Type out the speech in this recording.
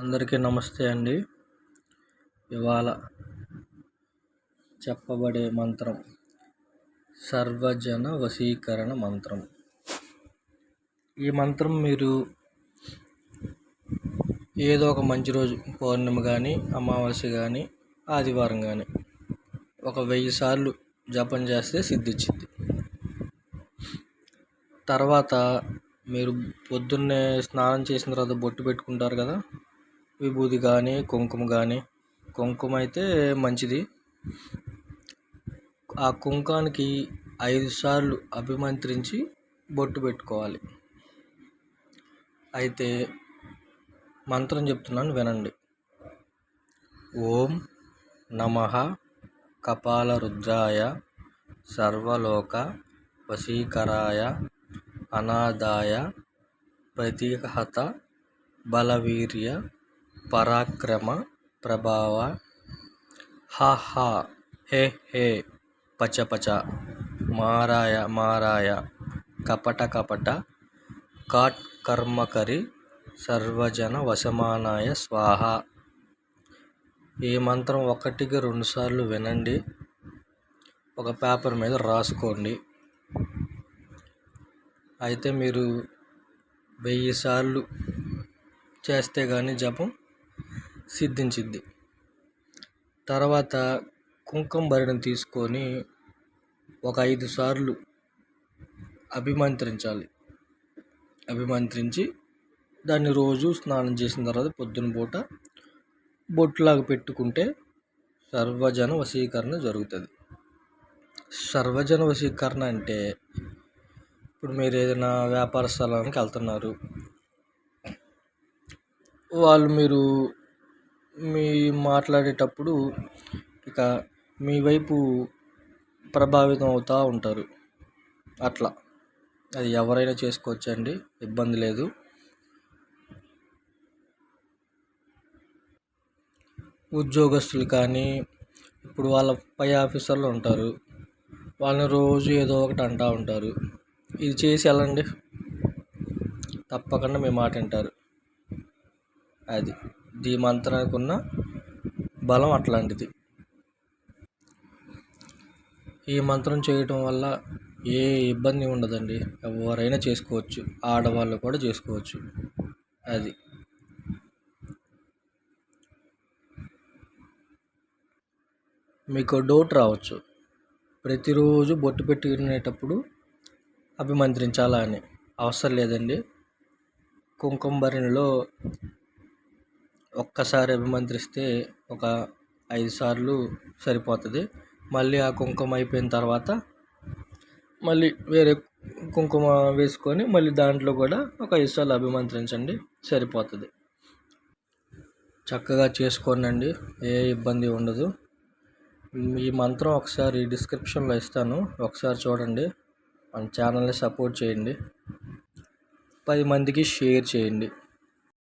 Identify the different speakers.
Speaker 1: అందరికీ నమస్తే అండి. ఇవాళ చెప్పబడే మంత్రం సర్వజన వశీకరణ మంత్రం. ఈ మంత్రం మీరు ఏదో ఒక మంచి రోజు పౌర్ణమి కానీ అమావాస్య కానీ ఆదివారం కానీ ఒక వెయ్యి సార్లు జపం చేస్తే సిద్ధిచ్చింది. తర్వాత మీరు పొద్దున్నే స్నానం చేసిన తర్వాత బొట్టు పెట్టుకుంటారు కదా విభూది కానీ కుంకుమ కానీ కుంకుమ అయితే మంచిది. ఆ కుంకానికి ఐదు సార్లు అభిమంత్రించి బొట్టు పెట్టుకోవాలి. అయితే మంత్రం చెప్తున్నాను వినండి. ఓం నమ కపాల రుద్రాయ సర్వలోక వశీకరాయ అనాదాయ ప్రతిహత బలవీర్య పరాక్రమ ప్రభావ. హా హా హే హే పచ పచ మారాయ మారాయ కపట కపట కాట్ కర్మకరి సర్వజన వశమానాయ స్వాహ. ఈ మంత్రం ఒకటికి రెండుసార్లు వినండి. ఒక పేపర్ మీద రాసుకోండి. అయితే మీరు వెయ్యి సార్లు చేస్తే కానీ జపం సిద్ధించిద్ది తర్వాత కుంకుమ భరిణి తీసుకొని ఒక ఐదు సార్లు అభిమంత్రించాలి. అభిమంత్రించి దాన్ని రోజు స్నానం చేసిన తర్వాత పొద్దున పూట బొట్టులాగా పెట్టుకుంటే సర్వజన వశీకరణ జరుగుతుంది. సర్వజన వశీకరణ అంటే ఇప్పుడు మీరు ఏదైనా వ్యాపార స్థలానికి వెళ్తున్నారు. వాళ్ళు మీరు మీ మాట్లాడేటప్పుడు ఇక మీ వైపు ప్రభావితం అవుతూ ఉంటారు. అట్లా. అది ఎవరైనా చేసుకోవచ్చండి. ఇబ్బంది లేదు. ఉద్యోగస్తులు కానీ ఇప్పుడు వాళ్ళ పై ఆఫీసర్లు ఉంటారు. వాళ్ళని రోజు ఏదో ఒకటి అంటూ ఉంటారు. ఇది చేసి వెళ్ళండి. తప్పకుండా మీ మాట వింటారు. అది. ఈ మంత్రానికి ఉన్న బలం అట్లాంటిది. ఈ మంత్రం చేయటం వల్ల ఏ ఇబ్బంది ఉండదండి. ఎవరైనా చేసుకోవచ్చు. ఆడవాళ్ళు కూడా చేసుకోవచ్చు. అది. మీకు డౌట్ రావచ్చు. ప్రతిరోజు బొట్టు పెట్టుకునేటప్పుడు అభిమంత్రించాలా అని. అవసరం లేదండి. కుంకుమ బరిణిలో ఒక్కసారి అభిమంత్రిస్తే ఒక ఐదు సార్లు సరిపోతుంది. మళ్ళీ ఆ కుంకుమ అయిపోయిన తర్వాత మళ్ళీ వేరే కుంకుమ వేసుకొని మళ్ళీ దాంట్లో కూడా ఒక ఐదు సార్లు అభిమంత్రించండి సరిపోతుంది. చక్కగా చేసుకోనండి ఏ ఇబ్బంది ఉండదు. ఈ మంత్రం ఒకసారి డిస్క్రిప్షన్లో ఇస్తాను ఒకసారి చూడండి. మన ఛానల్ని సపోర్ట్ చేయండి. పది మందికి షేర్ చేయండి.